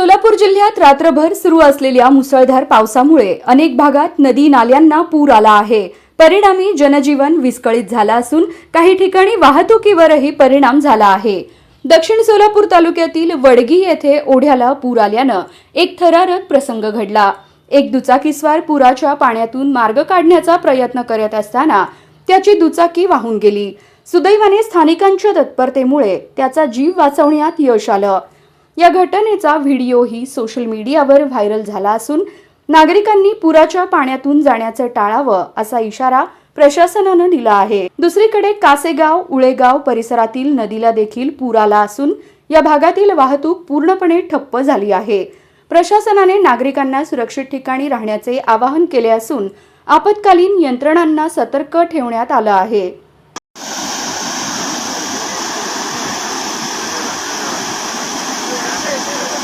सोलापूर जिल्ह्यात रात्रभर सुरू असलेल्या मुसळधार पावसामुळे अनेक भागात नदी नाल्यांना पूर आला आहे. परिणामी जनजीवन विस्कळीत झालं असून काही ठिकाणी वाहतुकीवरही परिणाम झाला आहे. दक्षिण सोलापूर तालुक्यातील वडगी येथे ओढ्याला पूर आल्यानं एक थरारक प्रसंग घडला. एक दुचाकीस्वार पुराच्या पाण्यातून मार्ग काढण्याचा प्रयत्न करत असताना त्याची दुचाकी वाहून गेली. सुदैवाने स्थानिकांच्या तत्परतेमुळे त्याचा जीव वाचवण्यात यश आलं. या घटनेचा व्हिडिओही सोशल मीडियावर व्हायरल झाला असून नागरिकांनी पुराच्या पाण्यातून जाण्याचं टाळावं असा इशारा प्रशासनानं दिला आहे. दुसरीकडे कासेगाव उळेगाव परिसरातील नदीला देखील पूर आला असून या भागातील वाहतूक पूर्णपणे ठप्प झाली आहे. प्रशासनाने नागरिकांना सुरक्षित ठिकाणी राहण्याचे आवाहन केले असून आपत्कालीन यंत्रणांना सतर्क ठेवण्यात आलं आहे.